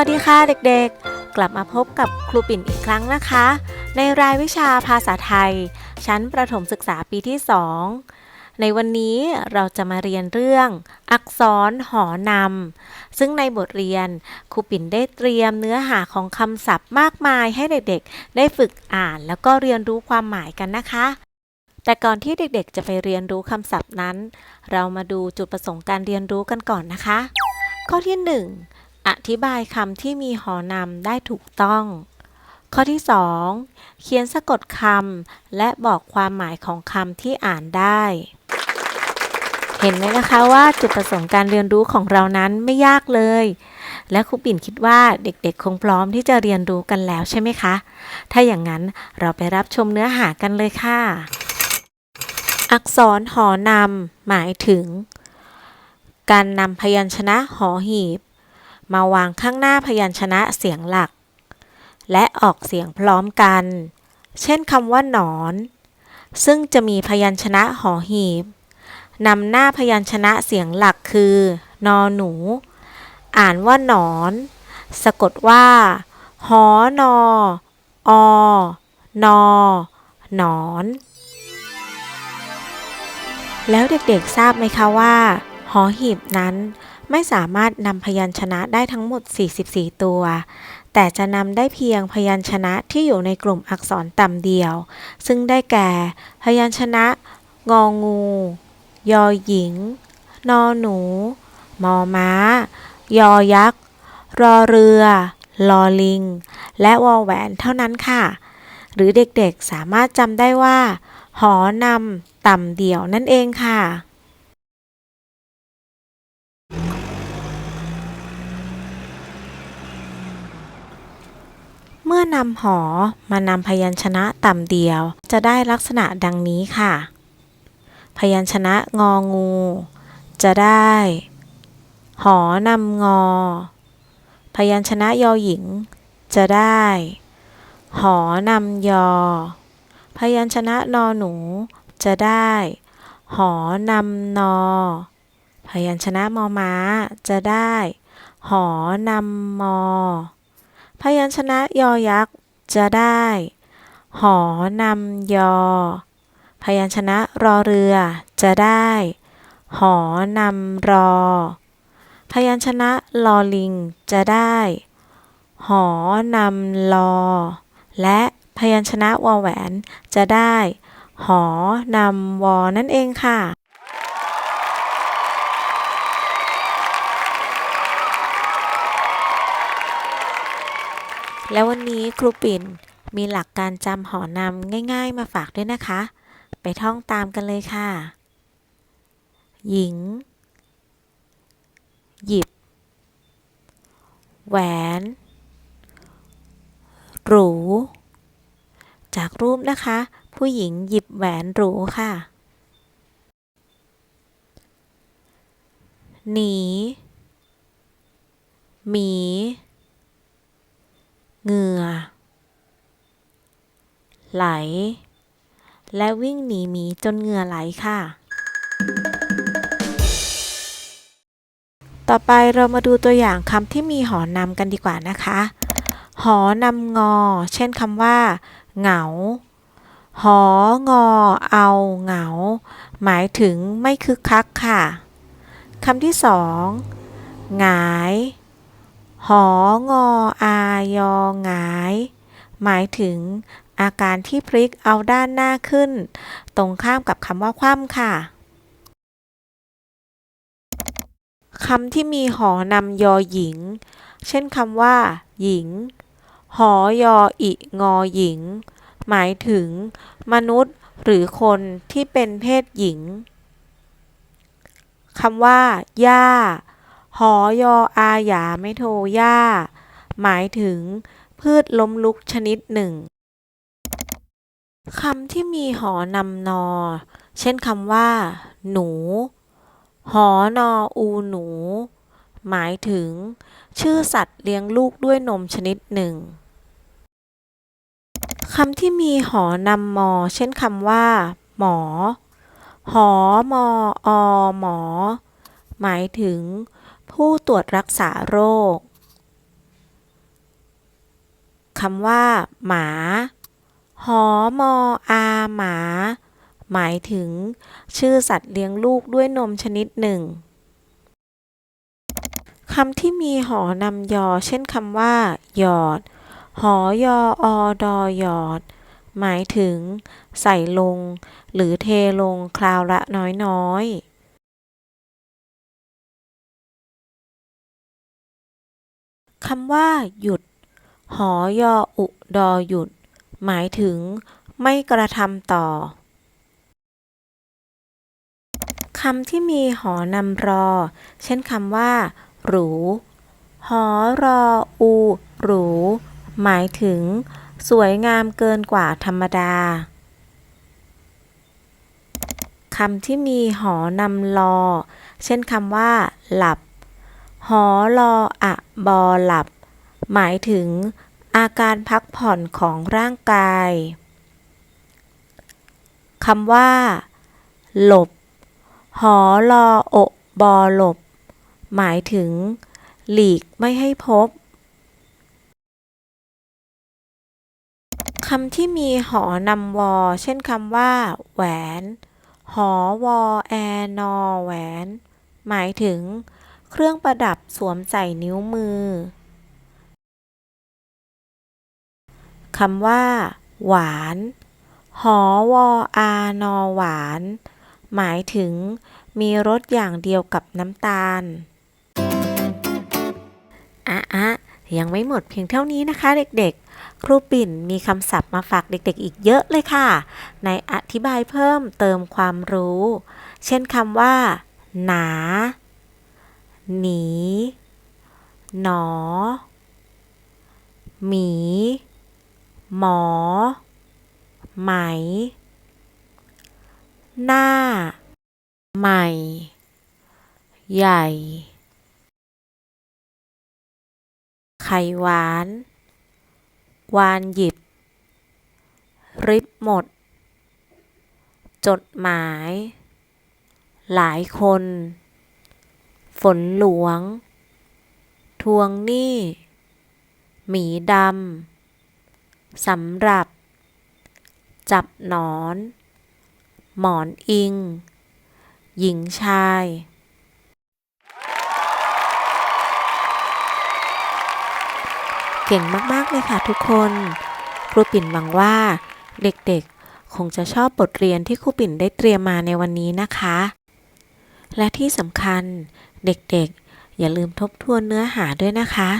วัสดีค่ะเด็กๆ กลับมาพบกับครูปิ่นอีกครั้งนะคะ ในรายวิชาภาษาไทย ชั้นประถมศึกษาปีที่ 2 ในวันนี้เราจะมาเรียนเรื่อง อักษรหอนำซึ่งในบทเรียนครูปิ่นได้เตรียมเนื้อหาของคำศัพท์มากมายให้เด็กๆ ได้ฝึกอ่านแล้วก็เรียนรู้ความหมายกันนะคะ แต่ก่อนที่เด็กๆ จะไปเรียนรู้คำศัพท์นั้น เรามาดูจุดประสงค์การเรียนรู้กันก่อนนะคะ ข้อที่ 1 อธิบายคำที่มีหอนำได้ถูกต้อง ข้อที่ 2 เขียนสะกดคำและบอกความหมายของคำที่อ่านได้ เห็นไหมนะคะว่าจุดประสงค์การเรียนรู้ของเรานั้นไม่ยากเลย และครูปิ่นคิดว่าเด็กๆ คงพร้อมที่จะเรียนรู้กันแล้วใช่ไหมคะ ถ้าอย่างนั้นเราไปรับชมเนื้อหากันเลยค่ะ อักษรหอนำหมายถึง การนำพยัญชนะหอหีบ มาวางข้างหน้าพยัญชนะเสียงหลัก และออกเสียงพร้อมกัน เช่นคำว่าหนอน ซึ่งจะมีพยัญชนะหอหีบนำหน้าพยัญชนะเสียงหลักคือ นอหนู อ่านว่าหนอน สะกดว่า หอนออนอหนอน แล้วเด็กๆทราบไหมคะว่า หอหีบนั้น ไม่สามารถนำพยัญชนะได้ทั้งหมด 44 ตัว แต่จะนำได้เพียงพยัญชนะที่อยู่ในกลุ่มอักษรต่ำเดียว ซึ่งได้แก่ พยัญชนะ งองู ยอหญิง นอหนู มอม้า ยอยักษ์ รอเรือ ลอลิง และวอแหวนเท่านั้นค่ะ หรือเด็กๆสามารถจำได้ว่า หอนำต่ำเดี่ยวนั่นเองค่ะ เมื่อนำหอมานำพยัญชนะต่ำเดียว จะได้ลักษณะดังนี้ค่ะ พยัญชนะงองู จะได้ หอนำงอ พยัญชนะยอหญิง จะได้ หอนำยอ พยัญชนะนอหนู จะได้ หอนำนอ พยัญชนะมอม้า จะได้ หอนำมอ พยัญชนะยอยักษ์จะได้ หอนำยอ พยัญชนะรอเรือจะได้ หอนำรอ พยัญชนะลอลิงจะได้ หอนำลอ และพยัญชนะวอแหวนจะได้ หอนำวอนั่นเองค่ะ แล้ววันนี้ครูปิ่นมีหลักการจำหอนำง่าย ๆ มาฝากด้วยนะคะ ไปท่องตามกันเลยค่ะ หญิง หยิบ แหวน หรู จากรูปนะคะ ผู้หญิงหยิบแหวนหรูค่ะ หนี หมี เหงื่อ ไหล และวิ่งหนีหมีจนเหงื่อไหลค่ะ ต่อไปเรามาดูตัวอย่างคำที่มีหอนำกันดีกว่านะคะ หอนำงอ เช่นคำว่า เหงา หองอ เอาเหงา หมายถึงไม่คึกคักค่ะคำที่สองหงาย หองออายอหงาย หมายถึงอาการที่พลิกเอาด้านหน้าขึ้น ตรงข้ามกับคำว่าคว่ำค่ะคำที่มีหอนำยอหญิง เช่นคำว่า หญิง หอยออิงอหญิง หมายถึง มนุษย์หรือคนที่เป็นเพศหญิงคำว่าหญ้า หอยออาหยาไม่โทหญ้าหมายถึงพืชล้มลุกชนิดหนึ่งคำที่มีหอนำนอ เช่นคำว่า หนู หอนออูหนู หมายถึง ชื่อสัตว์เลี้ยงลูกด้วยนมชนิดหนึ่งคำที่มีหอนำมอ เช่นคำว่า หมอ หอมออหมอ หมายถึง ผู้ตรวจรักษาโรคคำว่า หมา หอมออาหมา หมายถึง ชื่อสัตว์เลี้ยงลูกด้วยนมชนิดหนึ่งคำที่มีหอนำยอ เช่นคำว่า หยอด หอยออดอหยอด หมายถึง ใส่ลง หรือเทลงคราวละน้อยๆ คำว่า หยุด หอยออุดอหยุด หมายถึง ไม่กระทำต่อ คำที่มีหอนำรอ เช่นคำว่า หรู หอรออู หรู หมายถึง สวยงามเกินกว่าธรรมดาคำที่มีหอนำลอ เช่นคำว่า หลับ หอลออะบอหลับ หมายถึงอาการพักผ่อนของร่างกายคำว่า หลบ หอลอโอบอหลบ หมายถึง หลีกไม่ให้พบคำที่มีหอนำวอ เช่นคำว่า แหวน หอวอแอนอแหวน หมายถึง เครื่องประดับสวมใส่นิ้วมือคำว่า หวาน หอวออานอหวาน หมายถึง มีรสอย่างเดียวกับน้ำตาลอะอะยังไม่หมดเพียงเท่านี้นะคะเด็กๆ ครูปิ่นมีคำศัพท์มาฝากเด็กๆ อีกเยอะเลยค่ะ ในอธิบายเพิ่มเติมความรู้ เช่นคำว่า หนา หนี หนอ หมี หมอ ไหม หน้า ใหม่ ใหญ่ ไข่หวานวานหยิบ ริบหมด จดหมาย หลายคน ฝนหลวง ทวงหนี้ หมีดำ สำหรับ จับหนอน หมอนอิง หญิงชาย เก่งมาก ๆ เลยค่ะทุกคน ครูปิ่นหวังว่าเด็ก ๆ คงจะชอบบทเรียนที่ครูปิ่นได้เตรียมมาในวันนี้นะคะ และที่สำคัญเด็กๆ อย่าลืมทบทวนเนื้อหาด้วยนะคะ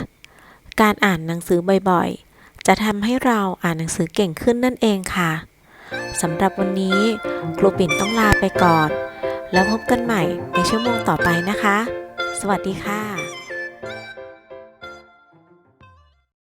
การอ่านหนังสือบ่อยๆ จะทำให้เราอ่านหนังสือเก่งขึ้นนั่นเองค่ะสำหรับวันนี้ครูปิ่นต้องลาไปก่อน แล้วพบกันใหม่ในชั่วโมงต่อไปนะคะ สวัสดีค่ะ